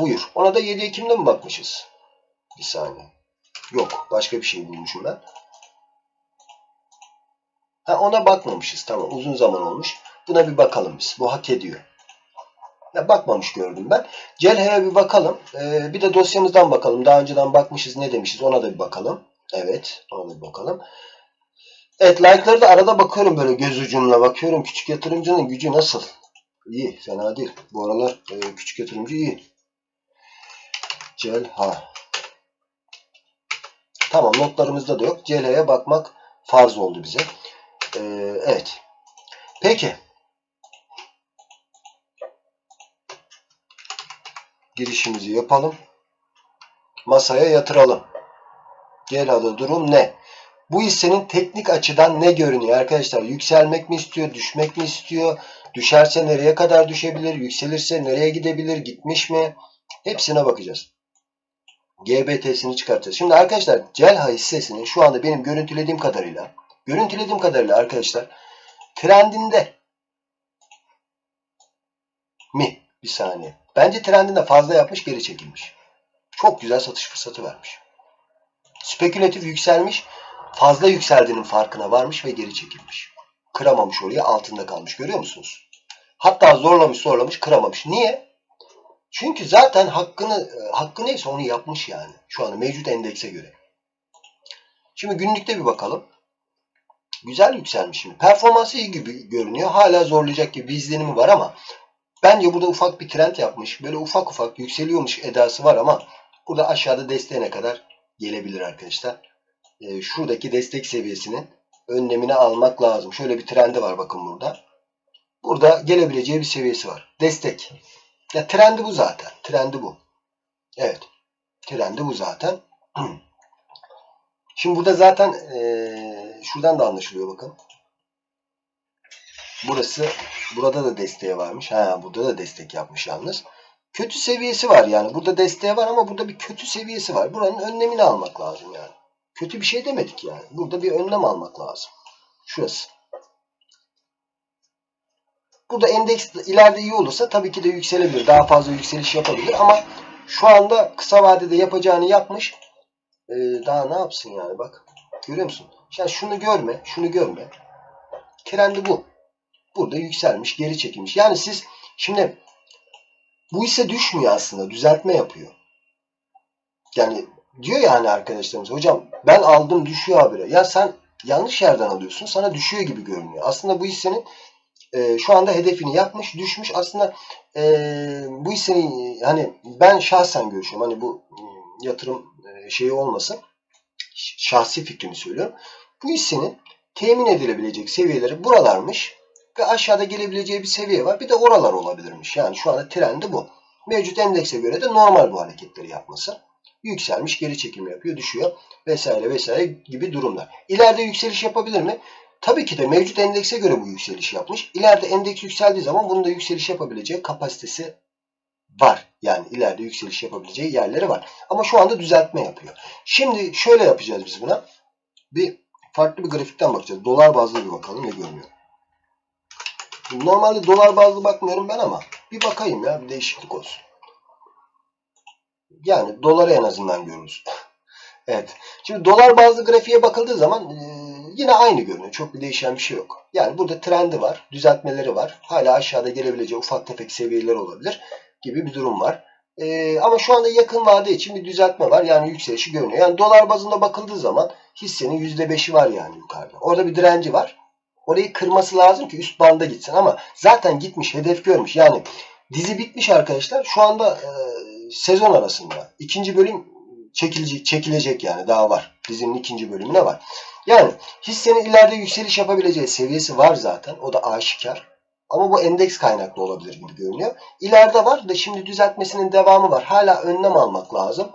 Buyur. Ona da 7 Ekim'de mi bakmışız? Bir saniye. Yok. Başka bir şey bulmuşum ben. Ha, ona bakmamışız. Tamam. Uzun zaman olmuş. Buna bir bakalım biz. Bu hak ediyor. Ya bakmamış gördüm ben. Celhe'ye bir bakalım. Ee, bir de dosyamızdan bakalım. Daha önceden bakmışız ne demişiz ona da bir bakalım. Evet. Ona da bir bakalım. Evet like'ları da arada bakıyorum böyle göz ucumla bakıyorum. Küçük yatırımcının gücü nasıl? İyi. Fena değil. Bu aralar e, küçük yatırımcı iyi. Celha. Tamam notlarımızda da yok. Celha'ya bakmak farz oldu bize. Ee, evet. Peki. Girişimizi yapalım. Masaya yatıralım. Celha'da durum ne? Bu hissenin teknik açıdan ne görünüyor arkadaşlar? Yükselmek mi istiyor? Düşmek mi istiyor? Düşerse nereye kadar düşebilir? Yükselirse nereye gidebilir? Gitmiş mi? Hepsine bakacağız. GBT'sini çıkartacağız. Şimdi arkadaşlar Celha hissesinin şu anda benim görüntülediğim kadarıyla görüntülediğim kadarıyla arkadaşlar trendinde mi? Bir saniye. Bence trendinde fazla yapmış geri çekilmiş. Çok güzel satış fırsatı vermiş. Spekülatif yükselmiş. Fazla yükseldiğinin farkına varmış ve geri çekilmiş. Kıramamış oraya altında kalmış. Görüyor musunuz? Hatta zorlamış zorlamış kıramamış. Niye? Çünkü zaten hakkını hakkı neyse onu yapmış yani. Şu anda mevcut endekse göre. Şimdi günlükte bir bakalım. Güzel yükselmiş şimdi. Performansı iyi gibi görünüyor. Hala zorlayacak gibi bir izlenimi var ama bence burada ufak bir trend yapmış. Böyle ufak ufak yükseliyormuş edası var ama burada aşağıda desteğine kadar gelebilir arkadaşlar. Ee, şuradaki destek seviyesinin önlemini almak lazım. Şöyle bir trendi var bakın burada. Burada gelebileceği bir seviyesi var. Destek. Ya trendi bu zaten. Trendi bu. Evet. Trendi bu zaten. Şimdi burada zaten ee, şuradan da anlaşılıyor bakın. Burası burada da desteği varmış. Ha burada da destek yapmış yalnız. Kötü seviyesi var yani. Burada desteği var ama burada bir kötü seviyesi var. Buranın önlemini almak lazım yani. Kötü bir şey demedik yani. Burada bir önlem almak lazım. Şurası. Burada endeks ileride iyi olursa tabii ki de yükselebilir. Daha fazla yükseliş yapabilir ama şu anda kısa vadede yapacağını yapmış. Ee, daha ne yapsın yani bak. Görüyor musun? Yani şunu görme, şunu görme. Trendi bu. Burada yükselmiş, geri çekilmiş. Yani siz şimdi bu ise düşmüyor aslında. Düzeltme yapıyor. Yani diyor ya hani arkadaşlarımız hocam ben aldım düşüyor habire. Ya sen yanlış yerden alıyorsun. Sana düşüyor gibi görünüyor. Aslında bu hissenin e, şu anda hedefini yapmış, düşmüş. Aslında e, bu hissenin hani ben şahsen görüşüyorum. Hani bu yatırım e, şeyi olmasın. Şahsi fikrimi söylüyorum. Bu hissenin temin edilebilecek seviyeleri buralarmış ve aşağıda gelebileceği bir seviye var. Bir de oralar olabilirmiş. Yani şu anda trendi bu. Mevcut endekse göre de normal bu hareketleri yapması. Yükselmiş, geri çekilme yapıyor, düşüyor vesaire vesaire gibi durumlar. İleride yükseliş yapabilir mi? Tabii ki de mevcut endekse göre bu yükseliş yapmış. İleride endeks yükseldiği zaman bunun da yükseliş yapabileceği kapasitesi var. Yani ileride yükseliş yapabileceği yerleri var. Ama şu anda düzeltme yapıyor. Şimdi şöyle yapacağız biz buna. Bir farklı bir grafikten bakacağız. Dolar bazlı bir bakalım ne görünüyor. Normalde dolar bazlı bakmıyorum ben ama bir bakayım ya bir değişiklik olsun. Yani doları en azından görürüz. evet. Şimdi dolar bazlı grafiğe bakıldığı zaman e, yine aynı görünüyor. Çok bir değişen bir şey yok. Yani burada trendi var. Düzeltmeleri var. Hala aşağıda gelebileceği ufak tefek seviyeler olabilir gibi bir durum var. E, ama şu anda yakın vade için bir düzeltme var. Yani yükselişi görünüyor. Yani dolar bazında bakıldığı zaman hissenin %5'i var yani yukarıda. Orada bir direnci var. Orayı kırması lazım ki üst banda gitsin ama zaten gitmiş, hedef görmüş. Yani dizi bitmiş arkadaşlar. Şu anda e, sezon arasında. ikinci bölüm çekilecek, çekilecek yani daha var. Dizinin ikinci bölümüne var. Yani hissenin ileride yükseliş yapabileceği seviyesi var zaten. O da aşikar. Ama bu endeks kaynaklı olabilir gibi görünüyor. İleride var da şimdi düzeltmesinin devamı var. Hala önlem almak lazım.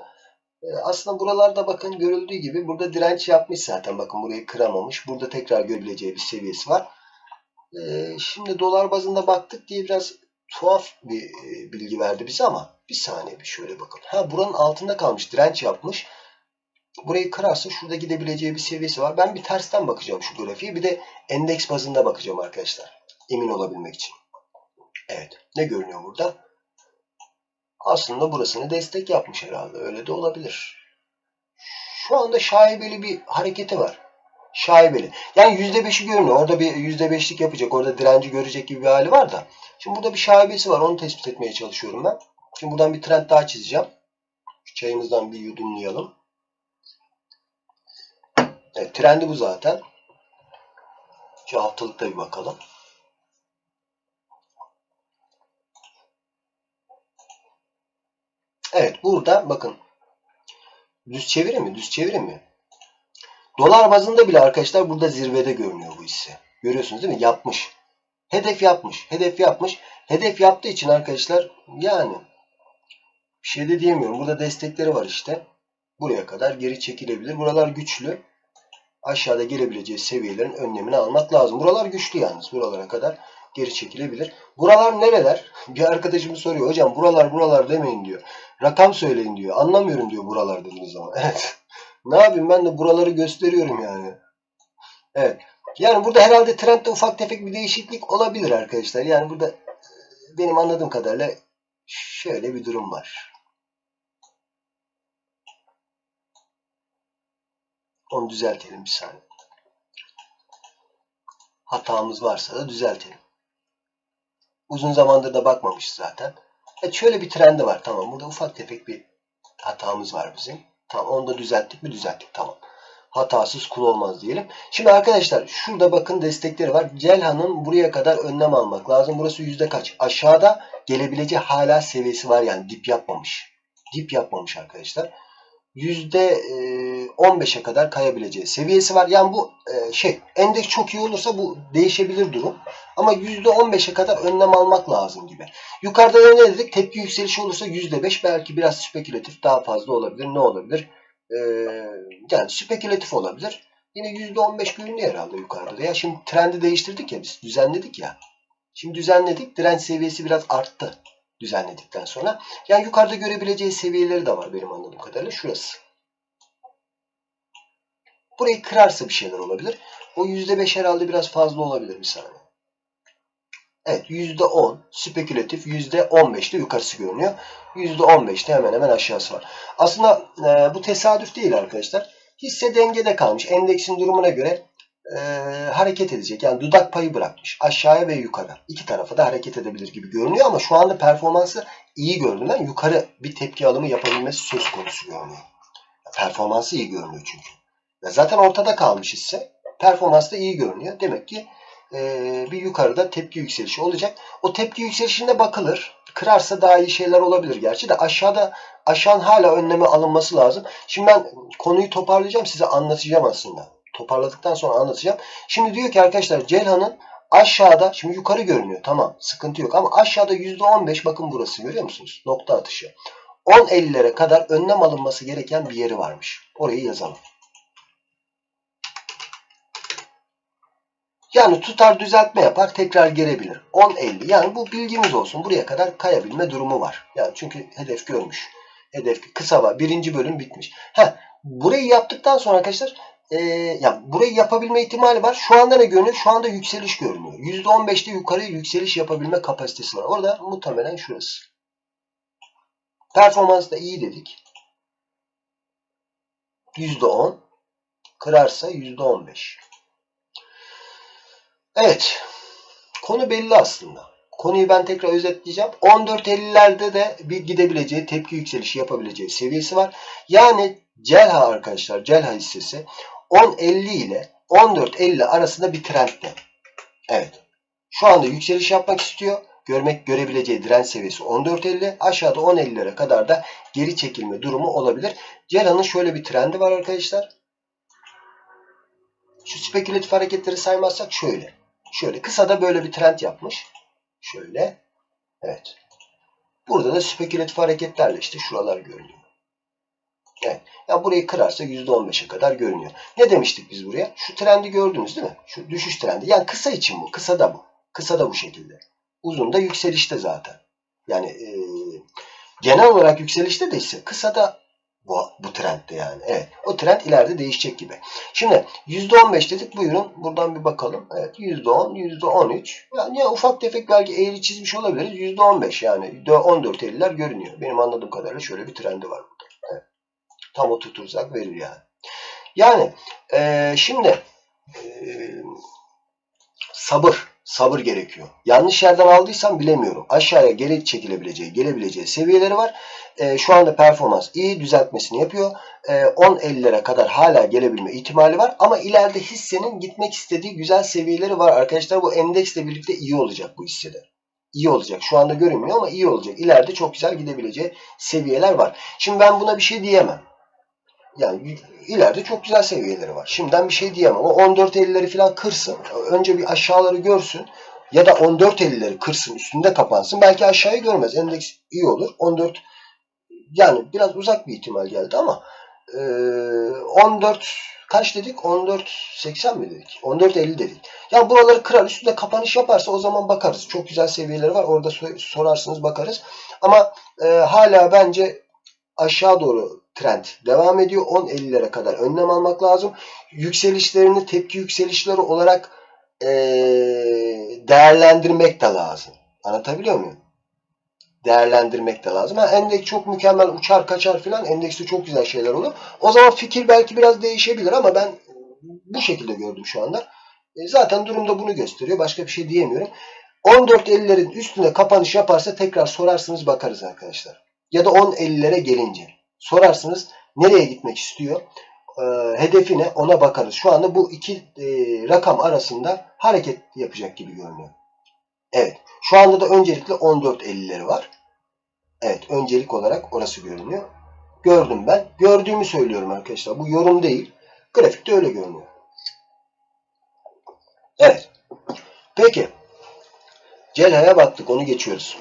Aslında buralarda bakın görüldüğü gibi burada direnç yapmış zaten. Bakın burayı kıramamış. Burada tekrar görebileceği bir seviyesi var. Şimdi dolar bazında baktık diye biraz tuhaf bir bilgi verdi bize ama bir saniye bir şöyle bakalım. Ha buranın altında kalmış direnç yapmış. Burayı kırarsa şurada gidebileceği bir seviyesi var. Ben bir tersten bakacağım şu grafiği. Bir de endeks bazında bakacağım arkadaşlar. Emin olabilmek için. Evet. Ne görünüyor burada? aslında burasını destek yapmış herhalde. Öyle de olabilir. Şu anda şaibeli bir hareketi var. Şaibeli. Yani %5'i görünüyor. Orada bir %5'lik yapacak. Orada direnci görecek gibi bir hali var da. Şimdi burada bir şaibesi var. Onu tespit etmeye çalışıyorum ben. Şimdi buradan bir trend daha çizeceğim. Şu çayımızdan bir yudumlayalım. Evet, trendi bu zaten. Şu haftalıkta bir bakalım. Evet burada bakın düz çeviri mi? Düz çeviri mi? Dolar bazında bile arkadaşlar burada zirvede görünüyor bu hisse. Görüyorsunuz değil mi? Yapmış. Hedef yapmış. Hedef yapmış. Hedef yaptığı için arkadaşlar yani bir şey de diyemiyorum. Burada destekleri var işte. Buraya kadar geri çekilebilir. Buralar güçlü. Aşağıda gelebileceği seviyelerin önlemini almak lazım. Buralar güçlü yalnız. Buralara kadar geri çekilebilir. Buralar nereler? Bir arkadaşım soruyor. Hocam buralar buralar demeyin diyor. Rakam söyleyin diyor. Anlamıyorum diyor buralar dediğiniz zaman. Evet. ne yapayım ben de buraları gösteriyorum yani. Evet. Yani burada herhalde trendde ufak tefek bir değişiklik olabilir arkadaşlar. Yani burada e, benim anladığım kadarıyla şöyle bir durum var. Onu düzeltelim bir saniye. Hatamız varsa da düzeltelim. Uzun zamandır da bakmamışız zaten. Evet şöyle bir trendi var. Tamam burada ufak tefek bir hatamız var bizim. Tamam onu da düzelttik mi? Düzelttik. Tamam. Hatasız kul olmaz diyelim. Şimdi arkadaşlar şurada bakın destekleri var. Celha'nın buraya kadar önlem almak lazım. Burası yüzde kaç? Aşağıda gelebileceği hala seviyesi var yani dip yapmamış. Dip yapmamış arkadaşlar. %15'e kadar kayabileceği seviyesi var. Yani bu e, şey endeks çok iyi olursa bu değişebilir durum. Ama %15'e kadar önlem almak lazım gibi. Yukarıda ne dedik? Tepki yükselişi olursa %5 belki biraz spekülatif daha fazla olabilir. Ne olabilir? Ee, yani spekülatif olabilir. Yine %15 görünüyor herhalde yukarıda. Ya şimdi trendi değiştirdik ya biz. Düzenledik ya. Şimdi düzenledik. Direnç seviyesi biraz arttı düzenledikten sonra. Yani yukarıda görebileceği seviyeleri de var benim anladığım kadarıyla. Şurası. Burayı kırarsa bir şeyler olabilir. O %5 herhalde biraz fazla olabilir bir saniye. Evet %10 spekülatif %15'te yukarısı görünüyor. %15'te hemen hemen aşağısı var. Aslında e, bu tesadüf değil arkadaşlar. Hisse dengede kalmış. Endeksin durumuna göre e, hareket edecek. Yani dudak payı bırakmış. Aşağıya ve yukarı. İki tarafa da hareket edebilir gibi görünüyor ama şu anda performansı iyi gördüm ben. Yukarı bir tepki alımı yapabilmesi söz konusu görünüyor. Performansı iyi görünüyor çünkü. Ya zaten ortada kalmış hisse. Performans da iyi görünüyor. Demek ki bir yukarıda tepki yükselişi olacak. O tepki yükselişinde bakılır. Kırarsa daha iyi şeyler olabilir gerçi de aşağıda aşağın hala önleme alınması lazım. Şimdi ben konuyu toparlayacağım size anlatacağım aslında. Toparladıktan sonra anlatacağım. Şimdi diyor ki arkadaşlar Celha'nın aşağıda şimdi yukarı görünüyor tamam sıkıntı yok ama aşağıda %15 bakın burası görüyor musunuz? Nokta atışı. 10.50'lere kadar önlem alınması gereken bir yeri varmış. Orayı yazalım. Yani tutar düzeltme yapar tekrar gelebilir. 10.50 yani bu bilgimiz olsun. Buraya kadar kayabilme durumu var. Yani çünkü hedef görmüş. Hedef kısa var. Birinci bölüm bitmiş. Heh, burayı yaptıktan sonra arkadaşlar e, yani burayı yapabilme ihtimali var. Şu anda ne görünüyor? Şu anda yükseliş görünüyor. %15'te yukarı yükseliş yapabilme kapasitesi var. Orada muhtemelen şurası. Performans da iyi dedik. %10 kırarsa %15. Evet. Konu belli aslında. Konuyu ben tekrar özetleyeceğim. 14.50'lerde de bir gidebileceği, tepki yükselişi yapabileceği seviyesi var. Yani Celha arkadaşlar, Celha hissesi 10.50 ile 14.50 arasında bir trendde. Evet. Şu anda yükseliş yapmak istiyor. Görmek görebileceği direnç seviyesi 14.50. Aşağıda 10.50'lere kadar da geri çekilme durumu olabilir. Celha'nın şöyle bir trendi var arkadaşlar. Şu spekülatif hareketleri saymazsak şöyle. Şöyle kısa da böyle bir trend yapmış. Şöyle. Evet. Burada da spekülatif hareketlerle işte şuralar görünüyor. Evet. Yani burayı kırarsa %15'e kadar görünüyor. Ne demiştik biz buraya? Şu trendi gördünüz değil mi? Şu düşüş trendi. Yani kısa için bu. Kısa da bu. Kısa da bu şekilde. Uzun da yükselişte zaten. Yani e, genel olarak yükselişte de ise kısa da Bu, bu trendde yani. Evet. O trend ileride değişecek gibi. Şimdi %15 dedik. Buyurun. Buradan bir bakalım. Evet. %10, %13. Yani ya ufak tefek belki eğri çizmiş olabiliriz. %15 yani. 14 50'ler görünüyor. Benim anladığım kadarıyla şöyle bir trendi var burada. Evet. Tam oturtursak verir yani. Yani e, şimdi e, sabır. Sabır gerekiyor. Yanlış yerden aldıysam bilemiyorum. Aşağıya geri çekilebileceği, gelebileceği seviyeleri var. E, şu anda performans iyi düzeltmesini yapıyor. E, 10.50'lere kadar hala gelebilme ihtimali var. Ama ileride hissenin gitmek istediği güzel seviyeleri var. Arkadaşlar bu endeksle birlikte iyi olacak bu hissede. İyi olacak. Şu anda görünmüyor ama iyi olacak. İleride çok güzel gidebileceği seviyeler var. Şimdi ben buna bir şey diyemem. Yani ileride çok güzel seviyeleri var. Şimdiden bir şey diyemem ama 14.50'leri falan kırsın. Önce bir aşağıları görsün. Ya da 14.50'leri kırsın üstünde kapansın. Belki aşağıyı görmez. Endeks iyi olur. 14 yani biraz uzak bir ihtimal geldi ama e, 14 kaç dedik? 14.80 mi dedik? 14.50 dedik. Yani buraları kırar üstünde kapanış yaparsa o zaman bakarız. Çok güzel seviyeleri var. Orada sorarsınız bakarız. Ama e, hala bence aşağı doğru trend devam ediyor. 10.50'lere kadar önlem almak lazım. Yükselişlerini tepki yükselişleri olarak e, değerlendirmek de lazım. Anlatabiliyor muyum? Değerlendirmek de lazım. Ha, endeks çok mükemmel uçar kaçar filan endekste çok güzel şeyler olur. O zaman fikir belki biraz değişebilir ama ben bu şekilde gördüm şu anda. E, zaten durumda bunu gösteriyor. Başka bir şey diyemiyorum. 14.50'lerin üstüne kapanış yaparsa tekrar sorarsınız bakarız arkadaşlar. Ya da 10.50'lere gelince sorarsınız nereye gitmek istiyor? E, hedefi ne? Ona bakarız. Şu anda bu iki e, rakam arasında hareket yapacak gibi görünüyor. Evet. Şu anda da öncelikle 14.50'leri var. Evet. Öncelik olarak orası görünüyor. Gördüm ben. Gördüğümü söylüyorum arkadaşlar. Bu yorum değil. Grafikte öyle görünüyor. Evet. Peki. Celha'ya baktık. Onu geçiyoruz.